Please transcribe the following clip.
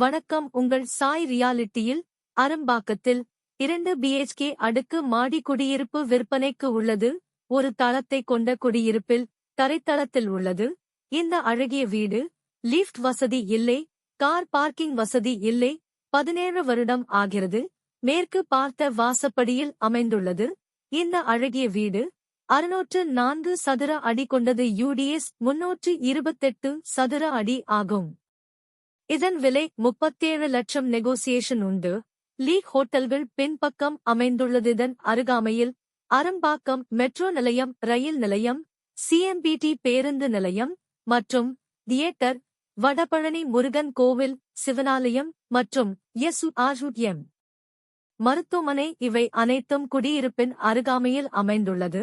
வணக்கம். உங்கள் சாய் ரியாலிட்டியில் அரும்பாக்கத்தில் இரண்டு பிஹெச்கே அடுக்கு மாடி குடியிருப்பு விற்பனைக்கு உள்ளது ஒரு தளத்தை கொண்ட குடியிருப்பில் தரைத்தளத்தில் உள்ளது இந்த அழகிய வீடு லிஃப்ட் வசதி இல்லை கார் பார்க்கிங் வசதி இல்லை பதினேழு வருடம் ஆகிறது மேற்கு பார்த்த வாசப்படியில் அமைந்துள்ளது இந்த அழகிய வீடு அறுநூற்று நான்கு சதுர அடி கொண்டது யூடிஎஸ் முன்னூற்று இருபத்தெட்டு சதுர அடி ஆகும். இதன் விலை முப்பத்தேழு லட்சம் நெகோசியேஷன் உண்டு. லீக் ஹோட்டல்கள் பின்பக்கம் அமைந்துள்ளது இதன் அருகாமையில் அரம்பாக்கம் மெட்ரோ நிலையம் ரயில் நிலையம் சிஎம்பிடி பேருந்து நிலையம் மற்றும் தியேட்டர் வடபழனி முருகன் கோவில் சிவனாலயம் மற்றும் எஸ் எம். மருத்துவமனை இவை அனைத்தும் குடியிருப்பின் அருகாமையில் அமைந்துள்ளது.